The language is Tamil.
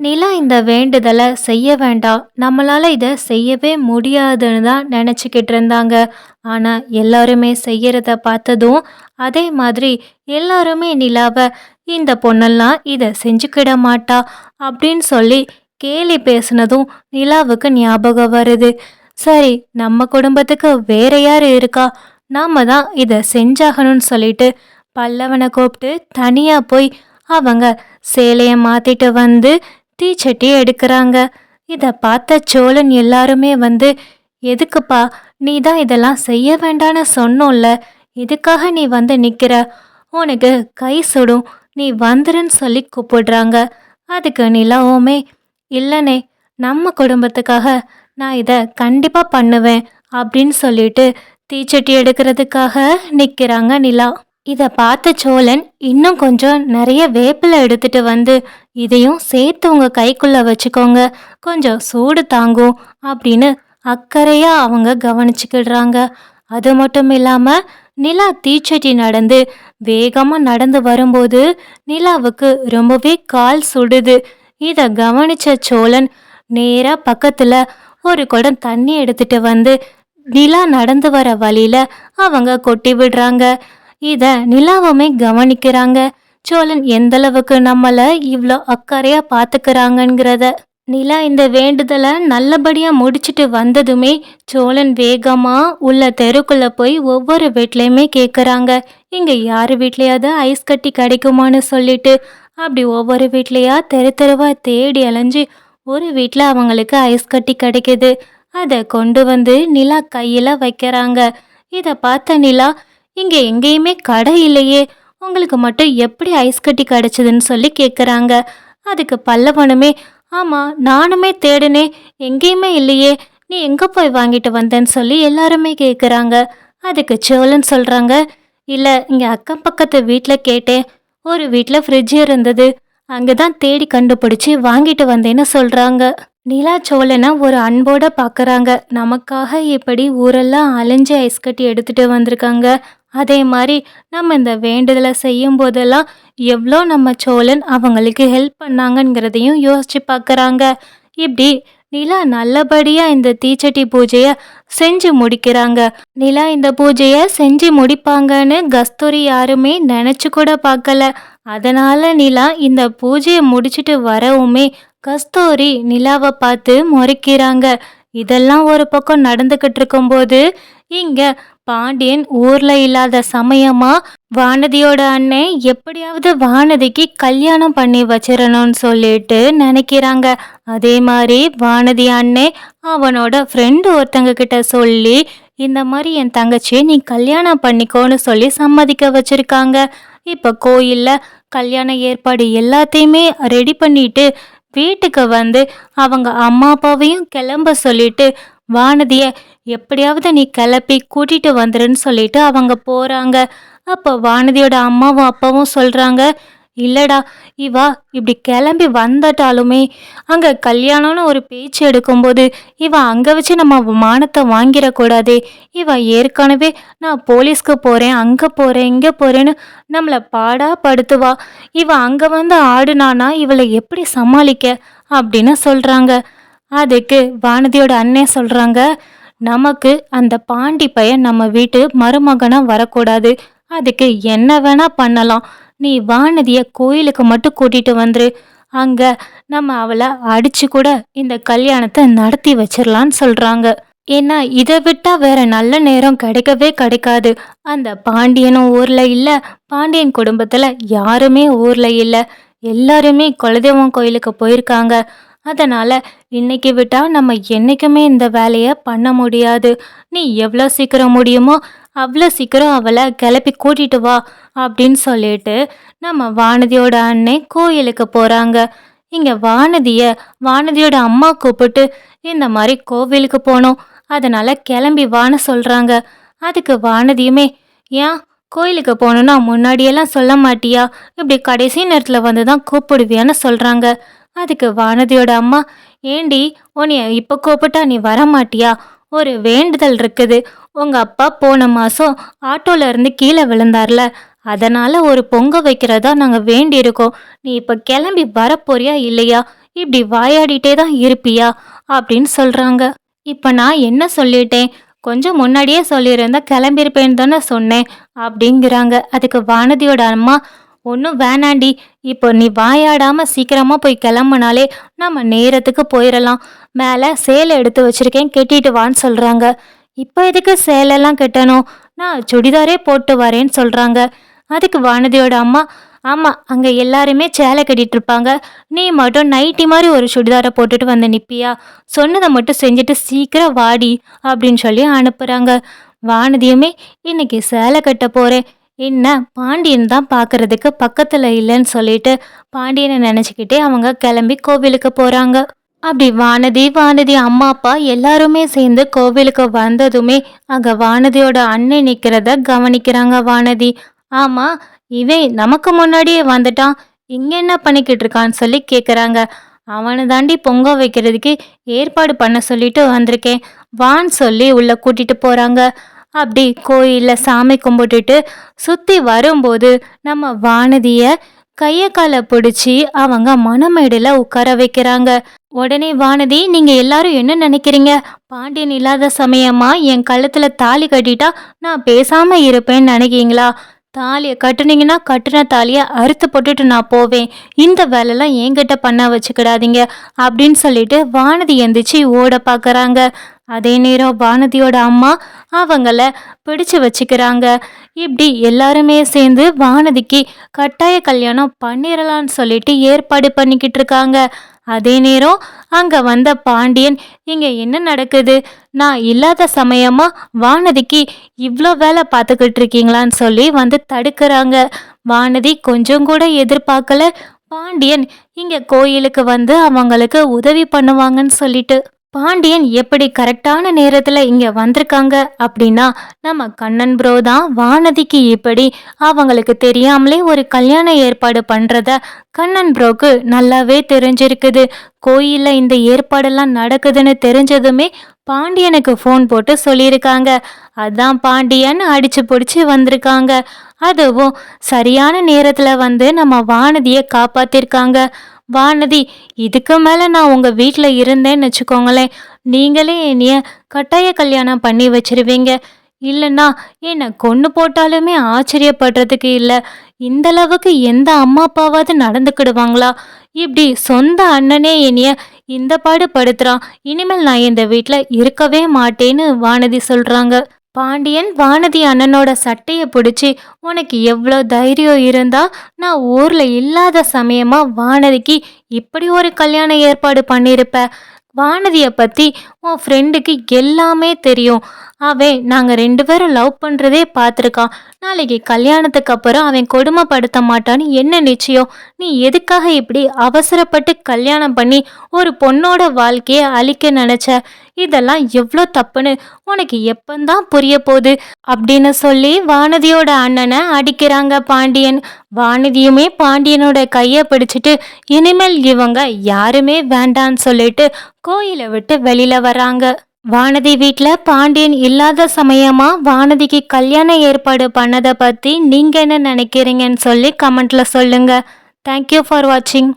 நிலா இந்த வேண்டுதலை செய்ய வேண்டாம். நம்மளால் இதை செய்யவே முடியாதுன்னு தான் நினச்சிக்கிட்டு இருந்தாங்க. ஆனால் எல்லாருமே செய்யறத பார்த்ததும் அதே மாதிரி எல்லாருமே நிலாவை இந்த பொண்ணெல்லாம் இதை செஞ்சுக்கிட மாட்டா அப்படின்னு சொல்லி கேலி பேசினதும் நிலாவுக்கு ஞாபகம் வருது. சரி நம்ம குடும்பத்துக்கு வேற யார் இருக்கா? நாம் தான் இதை செஞ்சாகணும்னு சொல்லிட்டு பல்லவனை கூப்பிட்டு தனியாக போய் அவங்க சேலையை மாற்றிட்டு வந்து தீச்சட்டி எடுக்கிறாங்க. இதை பார்த்த சோழன் எல்லாருமே வந்து எதுக்குப்பா நீ தான் இதெல்லாம் செய்ய வேண்டான்னு சொன்னோம்ல இதுக்காக நீ வந்து நிற்கிற உனக்கு கை சுடும் நீ வந்துருன்னு சொல்லி கூப்பிடுறாங்க. அதுக்கு நிலாவுமே இல்லைனே நம்ம குடும்பத்துக்காக நான் இதை கண்டிப்பாக பண்ணுவேன் அப்படின்னு சொல்லிட்டு தீச்சட்டி எடுக்கிறதுக்காக நிற்கிறாங்க நிலா. இதை பார்த்த சோழன் இன்னும் கொஞ்சம் நிறைய வேப்பிலை எடுத்துட்டு வந்து இதையும் சேர்த்து உங்க கைக்குள்ள வச்சுக்கோங்க. கொஞ்சம் சூடு தாங்கும் அப்படின்னு அக்கறையா அவங்க கவனிச்சுக்கிடுறாங்க. அது மட்டும் இல்லாம நிலா தீச்சட்டி நடந்து வேகமா நடந்து வரும்போது நிலாவுக்கு ரொம்பவே கால் சுடுது. இத கவனிச்ச சோழன் நேரா பக்கத்துல ஒரு குடம் தண்ணி எடுத்துட்டு வந்து நிலா நடந்து வர வழியில அவங்க கொட்டி விடுறாங்க. இத நிலாவுமே கவனிக்கிறாங்க. சோழன் எந்தளவுக்கு நம்மளை இவ்வளோ அக்கறையாக பார்த்துக்கிறாங்கங்கிறத நிலா இந்த வேண்டுதலை நல்லபடியாக முடிச்சுட்டு வந்ததுமே சோழன் வேகமாக உள்ள தெருக்குள்ளே போய் ஒவ்வொரு வீட்லேயுமே கேட்குறாங்க இங்கே யார் வீட்லையாவது ஐஸ் கட்டி கிடைக்குமான்னு சொல்லிட்டு அப்படி ஒவ்வொரு வீட்லேயா தெரு தெருவாக தேடி அலைஞ்சு ஒரு வீட்டில் அவங்களுக்கு ஐஸ் கட்டி கிடைக்குது. அதை கொண்டு வந்து நிலா கையில் வைக்கிறாங்க. இதை பார்த்த நிலா இங்கே எங்கேயுமே கடை இல்லையே. உங்களுக்கு மட்டும் எப்படி ஐஸ் கட்டி கிடச்சிதுன்னு சொல்லி கேட்குறாங்க அதுக்கு பல்லவனுமே ஆமாம் நானுமே தேடினேன் எங்கேயுமே இல்லையே நீ எங்கே போய் வாங்கிட்டு வந்தேன்னு சொல்லி எல்லாருமே கேட்குறாங்க அதுக்கு சோழன் சொல்கிறாங்க இல்லை இங்கே அக்கம் பக்கத்து வீட்டில் கேட்டேன். ஒரு வீட்டில் ஃப்ரிட்ஜ் இருந்தது. அங்கே தான் தேடி கண்டுபிடிச்சி வாங்கிட்டு வந்தேன்னு சொல்கிறாங்க நிலா சோழனை ஒரு அன்போட பார்க்குறாங்க நமக்காக இப்படி ஊரெல்லாம் அலைஞ்சு ஐஸ் கட்டி எடுத்துகிட்டு வந்திருக்காங்க. அதே மாதிரி நம்ம இந்த வேண்டுதலை செய்யும் போதெல்லாம் எவ்வளோ நம்ம சோழன் அவங்களுக்கு ஹெல்ப் பண்ணாங்கங்கிறதையும் யோசிச்சு பார்க்குறாங்க இப்படி நிலா நல்லபடியாக இந்த தீச்சட்டி பூஜையை செஞ்சு முடிக்கிறாங்க. நிலா இந்த பூஜையை செஞ்சு முடிப்பாங்கன்னு கஸ்தூரி யாருமே நினச்சி கூட பார்க்கல அதனால் நிலா இந்த பூஜையை முடிச்சுட்டு வரவுமே கஸ்தூரி நிலாவை பார்த்து முறைக்கிறாங்க. இதெல்லாம் ஒரு பக்கம் நடந்துகிட்டு இருக்கும்போது இங்க பாண்டியன் ஊர்ல இல்லாத சமயமா வானதியோட அண்ணன் எப்படியாவது வானதிக்கு கல்யாணம் பண்ணி வச்சிடணும்னு சொல்லிட்டு நினைக்கிறாங்க. அதே மாதிரி வானதி அண்ணன் அவனோட ஃப்ரெண்டு ஒருத்தங்க கிட்ட சொல்லி இந்த மாதிரி என் தங்கச்சியை நீ கல்யாணம் பண்ணிக்கோன்னு சொல்லி சம்மதிக்க வச்சிருக்காங்க. இப்போ கோயிலில் கல்யாண ஏற்பாடு எல்லாத்தையுமே ரெடி பண்ணிட்டு வீட்டுக்கு வந்து அவங்க அம்மா அப்பாவையும் கிளம்ப சொல்லிட்டு வானதிய எப்படியாவது நீ கிளப்பி கூட்டிட்டு வந்துருன்னு சொல்லிட்டு அவங்க போறாங்க. அப்போ வானதியோட அம்மாவும் அப்பாவும் சொல்றாங்க இல்லடா இவா இப்படி கிளம்பி வந்துட்டாலுமே அங்கே கல்யாணம்னு ஒரு பேச்சு எடுக்கும்போது இவ அங்கே வச்சு நம்ம மானத்தை வாங்கிடக்கூடாதே. இவன் ஏற்கனவே நான் போலீஸ்க்கு போகிறேன் அங்கே போகிறேன் இங்கே போகிறேன்னு நம்மளை பாடா படுத்துவா. இவ அங்கே வந்து ஆடுனானா இவளை எப்படி சமாளிக்க? அப்படின்னு சொல்கிறாங்க அதுக்கு வானதியோட அண்ணே சொல்கிறாங்க நமக்கு அந்த பாண்டி பையன் நம்ம வீட்டு மருமகனாக வரக்கூடாது. அதுக்கு என்ன வேணால் பண்ணலாம். நீ வானதியை கோயிலுக்கு மட்டும் கூட்டிட்டு வந்துரு. அங்கே நம்ம அவளை அடிச்சு கூட இந்த கல்யாணத்தை நடத்தி வச்சிடலான்னு சொல்கிறாங்க ஏன்னா இதை விட்டால் வேற நல்ல நேரம் கிடைக்கவே கிடைக்காது. அந்த பாண்டியனும் ஊரில் இல்லை. பாண்டியன் குடும்பத்தில் யாருமே ஊரில் இல்லை. எல்லாருமே குலதெய்வம் கோயிலுக்கு போயிருக்காங்க. அதனால் இன்னைக்கு விட்டால் நம்ம என்றைக்குமே இந்த வேலையை பண்ண முடியாது. நீ எவ்வளோ சீக்கிரம் முடியுமோ அவ்வளோ சீக்கிரம் அவளை கிளப்பி கூட்டிட்டு வா அப்படின்னு சொல்லிட்டு நம்ம வானதியோட அண்ணே கோயிலுக்கு போகிறாங்க இங்கே வானதியை வானதியோட அம்மா கூப்பிட்டு இந்த மாதிரி கோவிலுக்கு போனோம். அதனால் கிளம்பி வான்னு சொல்கிறாங்க அதுக்கு வானதியுமே ஏன்? கோயிலுக்கு போகணுன்னா முன்னாடியெல்லாம் சொல்ல மாட்டியா? இப்படி கடைசி நேரத்தில் வந்து தான் கூப்பிடுவியான்னு சொல்கிறாங்க அதுக்கு வானதியோட அம்மா ஏண்டி உன்னைய இப்போ கூப்பிட்டா நீ வர மாட்டியா? ஒரு வேண்டுதல் இருக்குது. உங்கள் அப்பா போன மாதம் ஆட்டோலேருந்து கீழே விழுந்தார்ல. அதனால் ஒரு பொங்க வைக்கிறதா நாங்கள் வேண்டியிருக்கோம். நீ இப்போ கிளம்பி வரப்போறியா இல்லையா? இப்படி வாயாடிட்டே தான் இருப்பியா? அப்படின்னு சொல்கிறாங்க இப்போ நான் என்ன சொல்லிட்டேன்? கொஞ்சம் முன்னாடியே சொல்லியிருந்தா கிளம்பியிருப்பேன்னு தானே சொன்னேன். அப்படிங்கிறாங்க. அதுக்கு வானதியோட அம்மா ஒன்றும் வேணாண்டி. இப்போ நீ வாயாடாமல் சீக்கிரமாக போய் கிளம்புனாலே நம்ம நேரத்துக்கு போயிடலாம் மேலே சேலை எடுத்து வச்சுருக்கேன் கெட்டிட்டு வான்னு சொல்கிறாங்க இப்போ எதுக்கு சேலெல்லாம் கட்டணும்? நான் சுடிதாரே போட்டு வரேன்னு சொல்கிறாங்க அதுக்கு வானதியோட அம்மா ஆமாம் அங்கே எல்லாருமே சேலை கட்டிகிட்டு இருப்பாங்க. நீ மட்டும் நைட்டி மாதிரி ஒரு சுடிதாரை போட்டுட்டு வந்து நிப்பியா? சொன்னதை மட்டும் செஞ்சுட்டு சீக்கிரம் வாடி அப்படின்னு சொல்லி அனுப்புகிறாங்க வானதியுமே இன்னைக்கு சேலை கட்ட போகிறேன் என்ன பாண்டியன் தான் பார்க்கறதுக்கு பக்கத்தில் இல்லைன்னு சொல்லிட்டு பாண்டியனை நினச்சிக்கிட்டே அவங்க கிளம்பி கோவிலுக்கு போகிறாங்க அப்படி வானதி வானதி அம்மா அப்பா எல்லாருமே சேர்ந்து கோவிலுக்கு வந்ததுமே அங்கே வானதியோட அண்ணன் நிற்கிறத கவனிக்கிறாங்க வானதி. ஆமாம் இவன் நமக்கு முன்னாடியே வந்துட்டான். இங்கே என்ன பண்ணிக்கிட்டு இருக்கான்னு சொல்லி கேட்குறாங்க அவனை தாண்டி பொங்க வைக்கிறதுக்கு ஏற்பாடு பண்ண சொல்லிட்டு வந்திருக்கேன். வான்னு சொல்லி உள்ளே கூட்டிட்டு போகிறாங்க அப்படி கோயிலில் சாமி கும்பிட்டுட்டு சுற்றி வரும்போது நம்ம வானதியை கையை காலை பிடிச்சி அவங்க மணமேடையில் உட்கார வைக்கிறாங்க. உடனே வானதி நீங்கள் எல்லாரும் என்ன நினைக்கிறீங்க? பாண்டியன் இல்லாத சமயமா? என் கழுத்தில் தாலி கட்டிட்டா நான் பேசாமல் இருப்பேன்னு நினைக்கிறீங்களா? தாலியை கட்டுனீங்கன்னா கட்டின தாலியை அறுத்து போட்டுட்டு நான் போவேன். இந்த வேலைலாம் என்கிட்ட பண்ண வச்சுக்கிடாதீங்க. அப்படின்னு சொல்லிட்டு வானதி எந்திரிச்சு ஓட பார்க்குறாங்க அதே நேரம் வானதியோட அம்மா அவங்கள பிடிச்சு வச்சுக்கிறாங்க. இப்படி எல்லாருமே சேர்ந்து வானதிக்கு கட்டாய கல்யாணம் பண்ணிடலான்னு சொல்லிட்டு ஏற்பாடு பண்ணிக்கிட்டு இருக்காங்க. அதே நேரம் அங்கே வந்த பாண்டியன் இங்கே என்ன நடக்குது? நான் இல்லாத சமயமாக வானதிக்கு இவ்வளோ வேலை பார்த்துக்கிட்டு இருக்கீங்களான்னு சொல்லி வந்து தடுக்கிறாங்க. வானதி கொஞ்சம் கூட எதிர்பார்க்கல. பாண்டியன் இங்கே கோயிலுக்கு வந்து அவங்களுக்கு உதவி பண்ணுவாங்கன்னு சொல்லிட்டு. பாண்டியன் எப்படி கரெக்டான நேரத்தில் இங்கே வந்திருக்காங்க அப்படின்னா நம்ம கண்ணன் ப்ரோ தான் வானதிக்கு இப்படி அவங்களுக்கு தெரியாமலே ஒரு கல்யாண ஏற்பாடு பண்ணுறத கண்ணன் ப்ரோக்கு நல்லாவே தெரிஞ்சிருக்குது. கோயிலில் இந்த ஏற்பாடெல்லாம் நடக்குதுன்னு தெரிஞ்சதுமே பாண்டியனுக்கு ஃபோன் போட்டு சொல்லியிருக்காங்க. அதான் பாண்டியன் அடிச்சு பிடிச்சி வந்திருக்காங்க. அதுவும் சரியான நேரத்தில் வந்து நம்ம வானதியை காப்பாற்றிருக்காங்க வானதி இதுக்கு மேலே நான் உங்கள் வீட்டில் இருந்தேன்னு வச்சுக்கோங்களேன். நீங்களே என்னைய கட்டாய கல்யாணம் பண்ணி வச்சிருவீங்க. இல்லைன்னா என்னை கொன்று போட்டாலுமே ஆச்சரியப்படுறதுக்கு இல்லை. இந்த அளவுக்கு எந்த அம்மா அப்பாவாவது நடந்துக்கிடுவாங்களா? இப்படி சொந்த அண்ணனே என்னைய இந்த பாடு படுத்துகிறான் இனிமேல் நான் இந்த வீட்டில் இருக்கவே மாட்டேன்னு வானதி சொல்கிறாங்க பாண்டியன் வானதி அண்ணனோட சட்டையை பிடிச்சி உனக்கு எவ்வளோ தைரியம் இருந்தா நான் ஊரில் இல்லாத சமயமாக வானதிக்கு இப்படி ஒரு கல்யாண ஏற்பாடு பண்ணியிருப்ப வானதியை பற்றி உன் ஃப்ரெண்டுக்கு எல்லாமே தெரியும். அவன் நாங்கள் ரெண்டு பேரும் லவ் பண்ணுறதே பார்த்துருக்கான். நாளைக்கு கல்யாணத்துக்கு அப்புறம் அவன் கொடுமைப்படுத்த மாட்டான்னு என்ன நிச்சயம்? நீ எதுக்காக இப்படி அவசரப்பட்டு கல்யாணம் பண்ணி ஒரு பொண்ணோட வாழ்க்கையை அழிக்க நினச்ச? இதெல்லாம் எவ்வளோ தப்புன்னு உனக்கு எப்பந்தான் புரிய போகுது? அப்படின்னு சொல்லி வானதியோட அண்ணனை அடிக்கிறாங்க பாண்டியன். வானதியுமே பாண்டியனோட கையை பிடிச்சிட்டு இனிமேல் இவங்க யாருமே வேண்டான்னு சொல்லிட்டு கோயிலை விட்டு வெளியில் வராங்க வானதி வீட்டில் பாண்டியன் இல்லாத சமயமா வானதிக்கு கல்யாண ஏற்பாடு பண்ணதை பற்றி நீங்கள் என்ன நினைக்கிறீங்கன்னு சொல்லி கமெண்ட்ல சொல்லுங்க. தேங்க்யூ ஃபார் வாட்சிங்